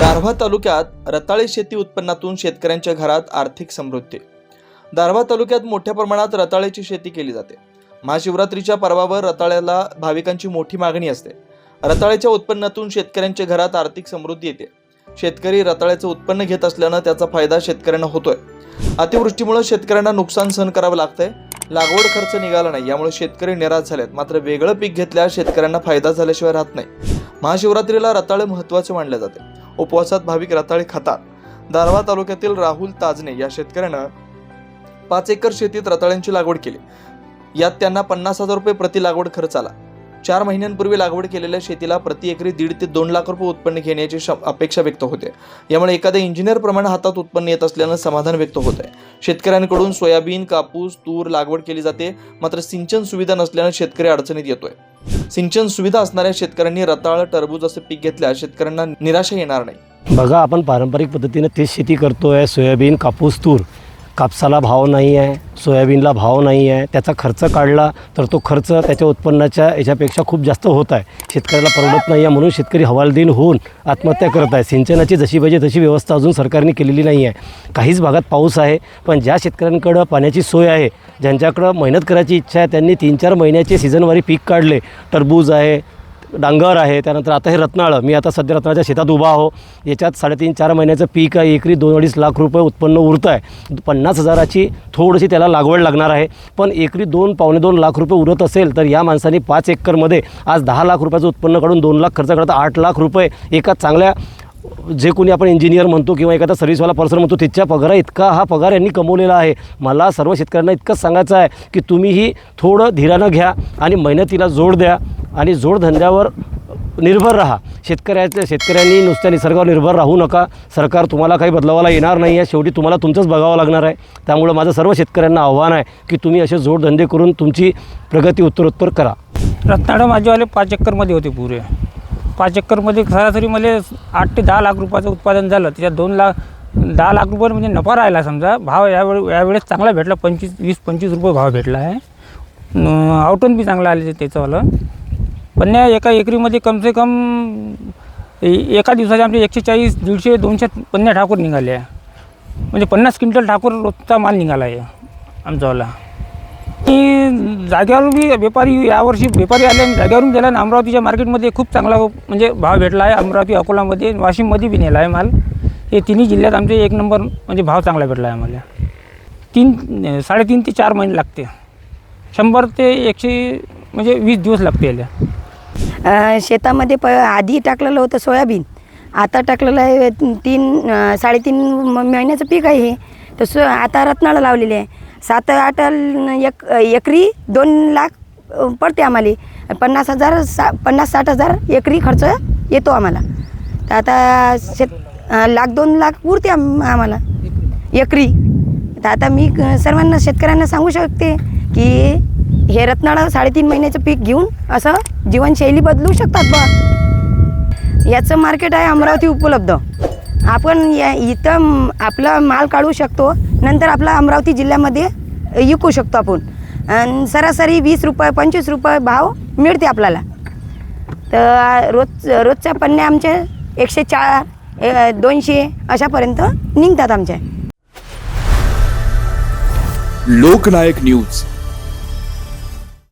दारव्हा तालुक्यात रताळे शेती उत्पन्नातून शेतकऱ्यांच्या घरात आर्थिक समृद्धी. दारव्हा तालुक्यात मोठ्या प्रमाणात रताळ्याची शेती केली जाते. महाशिवरात्रीच्या पर्वावर रताळ्याला भाविकांची मोठी मागणी असते. रताळ्याच्या उत्पन्नातून शेतकऱ्यांच्या घरात आर्थिक समृद्धी येते. शेतकरी रताळ्याचं उत्पन्न घेत असल्यानं त्याचा फायदा शेतकऱ्यांना होतोय. अतिवृष्टीमुळे शेतकऱ्यांना नुकसान सहन करावं लागतंय. लागवड खर्च निघाला नाही यामुळे शेतकरी निराश झालेत. मात्र वेगळं पीक घेतल्यास शेतकऱ्यांना फायदा झाल्याशिवाय राहत नाही. महाशिवरात्रीला रताळे महत्त्वाचे मानले जाते. उपवासात भाविक रताळे खातात. दारवा तालुक्यातील राहुल ताजने या शेतकऱ्यानं पाच एकर शेतीत रताळ्यांची लागवड केली. यात त्यांना पन्नास हजार रुपये प्रति लागवड खर्च आला. चार महिन्यांपूर्वी लागवड केलेल्या शेतीला प्रति एकरी दीड ते दोन लाख रुपये उत्पन्न घेण्याची श- अपेक्षा व्यक्त होते. यामुळे एखाद्या इंजिनियरप्रमाणे हातात उत्पन्न येत असल्यानं समाधान व्यक्त होत आहे शेतकऱ्यांकडून सोयाबीन कापूस तूर लागवड केली जाते. मात्र सिंचन सुविधा नसल्यानं शेतकरी अडचणीत येतोय. सिंचन सुविधा असणाऱ्या शेतकऱ्यांनी रताळ टरबूज असे पीक घेतल्यास शेतकऱ्यांना निराशा येणार नाही. बघा आपण पारंपरिक पद्धतीने तेच शेती करतोय सोयाबीन कापूस तूर. कापसाला भाव नाही आहे सोयाबीनला भाव नाही आहे त्याचा खर्च काढला तर तो खर्च त्याच्या उत्पन्नाच्या याच्यापेक्षा खूप जास्त होत आहे. शेतकऱ्याला परवडत नाही आहे म्हणून शेतकरी हवालदिल होऊन आत्महत्या करत आहे. सिंचनाची जशी पाहिजे तशी व्यवस्था अजून सरकारने केलेली नाही आहे. काहीच भागात पाऊस आहे पण ज्या शेतकऱ्यांकडं पाण्याची सोय आहे ज्यांच्याकडं मेहनत करायची इच्छा आहे त्यांनी तीन चार महिन्याचे सीझनवारी पीक काढले. टरबूज आहे डांगर आहे त्यानंतर आता हे रत्नाळं. मी आता सध्या रत्नाळच्या शेतात उभा आहो. याच्यात साडेतीन चार महिन्याचं पीक आहे. एकरी दोन अडीच लाख रुपये उत्पन्न उरतं आहे. पन्नास हजाराची थोडीशी त्याला लागवड लागणार आहे. पण एकरी दोन पावणे दोन लाख रुपये उरत असेल तर या माणसाने पाच एकरमध्ये आज दहा लाख रुपयाचं उत्पन्न काढून दोन लाख खर्च करता आठ लाख रुपये एका चांगल्या जे कोणी आपण इंजिनियर म्हणतो किंवा एखादा सर्व्हिसवाला पर्सन म्हणतो तिच्या पगारा इतका हा पगार यांनी कमवलेला आहे. मला सर्व शेतकऱ्यांना इतकंच सांगायचं आहे की तुम्हीही थोडं धीरानं घ्या आणि मेहनतीला जोड द्या आणि जोडधंद्यावर निर्भर राहा. शेतकऱ्याच्या शेतकऱ्यांनी नुसत्या निसर्गावर निर्भर राहू नका. सरकार तुम्हाला काही बदलावाला येणार नाही आहे. शेवटी तुम्हाला तुमचंच बघावं लागणार आहे. त्यामुळं माझं सर्व शेतकऱ्यांना आव्हान आहे की तुम्ही असे जोडधंदे करून तुमची प्रगती उत्तरोत्तर करा. रत्नाडा माझेवाले पाच एकरमध्ये होते पुरे. पाच एकरमध्ये सरासरी मला आठ ते दहा लाख रुपयाचं उत्पादन झालं. त्याच्यात दोन लाख दहा लाख रुपये म्हणजे नफा राहिला समजा. भाव यावेळी यावेळेस चांगला भेटला. पंचवीस वीस पंचवीस रुपये भाव भेटला आहे. आउटन बी चांगला आले त्याचंवालं पण या एका एकरीमध्ये कमसे कम ए- एका दिवसाचे आमचे एकशे चाळीस दीडशे दोनशे पन्नास ठाकूर निघाले आहे. म्हणजे पन्नास क्विंटल ठाकूर रोजचा माल निघाला आहे आमचावाला आणि जाग्यावर बी व्यापारी यावर्षी व्यापारी आले आणि जाग्यावरून गेला आणि अमरावतीच्या मार्केटमध्ये खूप चांगला म्हणजे भाव भेटला आहे. अमरावती अकोलामध्ये वाशिममध्ये बी नेला आहे माल. हे तिन्ही जिल्ह्यात आमचे एक नंबर म्हणजे भाव चांगला भेटला आहे आम्हाला. तीन साडेतीन ते चार महिने लागते. शंभर ते एकशे म्हणजे वीस दिवस लागते याला. शेतामध्ये प आधी टाकलेलं होतं सोयाबीन. आता टाकलेलं आहे तीन साडेतीन म- महिन्याचं पीक आहे हे. तर सो आता रत्नाळं लावलेले आहे. सात आठ एक एकरी दोन लाख पडते आम्हाला. पन्नास हजार सा पन्नास साठ हजार एकरी खर्च येतो आम्हाला. तर आता शेत लाख दोन लाख पुरते आम आम्हाला. एकरी. तर आता मी सर्वांना शेतकऱ्यांना सांगू शकते की हे रत्नाळं साडेतीन महिन्याचं पीक घेऊन असं जीवनशैली बदलू शकतात बा. याचं मार्केट आहे अमरावती उपलब्ध. आपण या इथं आपला माल काढू शकतो नंतर आपला अमरावती जिल्ह्यामध्ये विकू शकतो आपण. आणि सरासरी वीस रुपये पंचवीस रुपये भाव मिळते आपल्याला. तर रोज रोजच्या पन्ने आमचे एकशे चार दोनशे अशापर्यंत निघतात आमच्या. लोकनायक न्यूज.